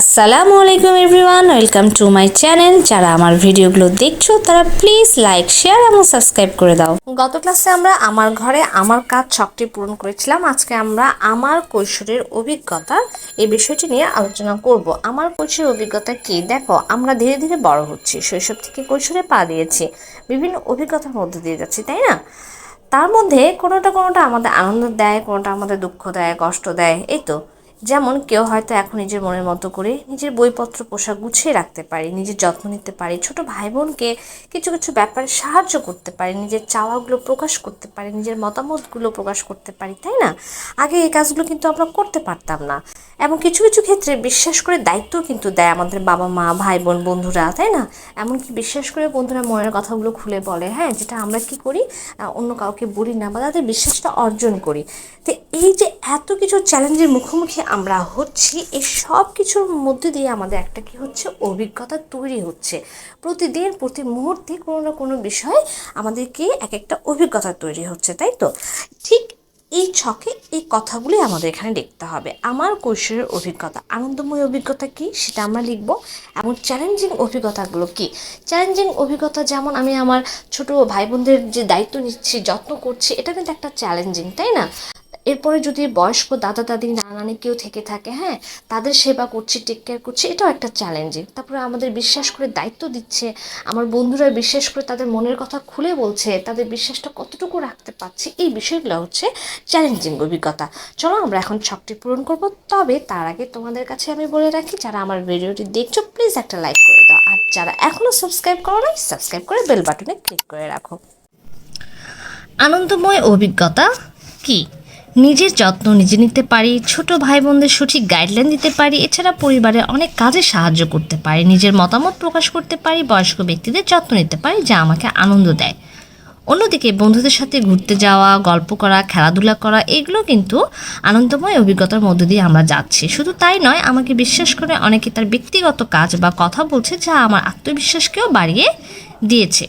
আসসালামু আলাইকুম everyone, welcome to my channel. যারা আমার ভিডিওগুলো দেখছ, তারা প্লিজ লাইক, শেয়ার এবং সাবস্ক্রাইব করে দাও। গত ক্লাসে আমরা আমার ঘরে আমার কাজ ছকটি পূরণ করেছিলাম। আজকে আমরা আমার কৈশোরের অভিজ্ঞতা এই বিষয়টি নিয়ে আলোচনা করব। আমার কৈশোরের অভিজ্ঞতা কি? দেখো, আমরা ধীরে ধীরে বড় হচ্ছি, শৈশব থেকে কৈশোরে পা দিয়েছি, বিভিন্ন অভিজ্ঞতার মধ্যে দিয়ে যাচ্ছি, তাই না? তার মধ্যে কোনোটা কোনোটা আমাদের আনন্দ দেয়, কোনোটা আমাদের দুঃখ দেয়, কষ্ট দেয়, এই তো। যেমন কেউ হয়তো এখন নিজের মনের মতো করে নিজের বইপত্র, পোশাক গুছিয়ে রাখতে পারে, নিজের যত্ন নিতে পারে, ছোট ভাই বোনকে কিছু কিছু ব্যাপারে সাহায্য করতে পারে, নিজের চাওয়াগুলো প্রকাশ করতে পারে, নিজের মতামতগুলো প্রকাশ করতে পারি, তাই না? আগে এই কাজগুলো কিন্তু আমরা করতে পারতাম না। এবং কিছু কিছু ক্ষেত্রে বিশ্বাস করে দায়িত্বও কিন্তু দেয় আমাদের বাবা মা, ভাই বোন, বন্ধুরা, তাই না? এমনকি বিশ্বাস করে বন্ধুরা মনের কথাগুলো খুলে বলে হ্যাঁ যেটা আমরা কি করি অন্য কাউকে বলি না বা তাদের বিশ্বাসটা অর্জন করি। তো এই যে এত কিছু চ্যালেঞ্জের মুখোমুখি আমরা হচ্ছি, এই সব কিছুর মধ্যে দিয়ে আমাদের একটা কি হচ্ছে, অভিজ্ঞতা তৈরি হচ্ছে। প্রতিদিন, প্রতি মুহূর্তে কোনো না কোনো বিষয়ে আমাদেরকে এক একটা অভিজ্ঞতা তৈরি হচ্ছে, তাই তো? ঠিক এই ছকে এই কথাগুলি আমাদের এখানে লিখতে হবে। আমার কৈশোরের অভিজ্ঞতা, আনন্দময় অভিজ্ঞতা কি সেটা আমরা লিখব। এবং চ্যালেঞ্জিং অভিজ্ঞতাগুলো কি? চ্যালেঞ্জিং অভিজ্ঞতা যেমন আমি আমার ছোট ভাই বোনদের যে দায়িত্ব নিচ্ছি, যত্ন করছি, এটা কিন্তু একটা চ্যালেঞ্জিং তাই না? এরপরে যদি বয়স্ক দাদা দাদি নানা নানি কেউ থেকে থাকে হ্যাঁ তাদের সেবা করছি টেক কেয়ার করছি, এটাও একটা চ্যালেঞ্জিং তারপরে আমাদের বিশ্বাস করে দায়িত্ব দিচ্ছে, আমার বন্ধুরা বিশ্বাস করে তাদের মনের কথা খুলে বলছে, তাদের বিশ্বাসটা কতটুকু রাখতে পারছি, এই বিষয়গুলো হচ্ছে চ্যালেঞ্জিং অভিজ্ঞতা। চলো আমরা এখন ছকটি পূরণ করব, তবে তার আগে তোমাদের কাছে আমি বলে রাখি, যারা আমার ভিডিওটি দেখছ প্লিজ একটা লাইক করে দাও, আর যারা এখনও সাবস্ক্রাইব করো নাই সাবস্ক্রাইব করে বেল বাটনে ক্লিক করে রাখো। আনন্দময় অভিজ্ঞতা কি? নিজের যত্ন নিজে নিতে পারি, ছোট ভাই বোনদের সঠিক গাইডলাইন দিতে পারি, এছাড়া পরিবারের অনেক কাজে সাহায্য করতে পারি, নিজের মতামত প্রকাশ করতে পারি, বয়স্ক ব্যক্তিদের যত্ন নিতে পারি যা আমাকে আনন্দ দেয়। অন্যদিকে বন্ধুদের সাথে ঘুরতে যাওয়া, গল্প করা, খেলাধুলা করা, এগুলো কিন্তু আনন্দময় অভিজ্ঞতার মধ্য দিয়ে আমরা যাচ্ছি। শুধু তাই নয়, আমাকে বিশ্বাস করে অনেকে তার ব্যক্তিগত কাজ বা কথা বলছে যা আমার আত্মবিশ্বাসকেও বাড়িয়ে দিয়েছে।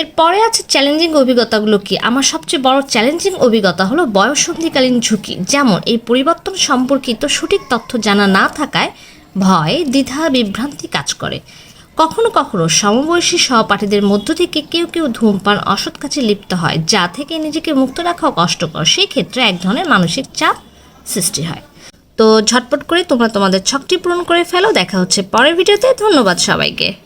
এরপরে আছে চ্যালেঞ্জিং অভিজ্ঞতাগুলো কি? আমার সবচেয়ে বড় চ্যালেঞ্জিং অভিজ্ঞতা হলো বয়ঃসন্ধিকালীন ঝুঁকি। যেমন, এই পরিবর্তন সম্পর্কিত সঠিক তথ্য জানা না থাকায় ভয়, দ্বিধা, বিভ্রান্তি কাজ করে। কখনো কখনো সমবয়সী সহপাঠীদের মধ্য থেকে কেউ কেউ ধূমপান, অসৎ কাজে লিপ্ত হয়, যা থেকে নিজেকে মুক্ত রাখাও কষ্টকর। সেই ক্ষেত্রে এক ধরনের মানসিক চাপ সৃষ্টি হয়। তো ঝটপট করে তোমরা তোমাদের ছকটি পূরণ করে ফেলো। দেখা হচ্ছে পরের ভিডিওতে। ধন্যবাদ সবাইকে।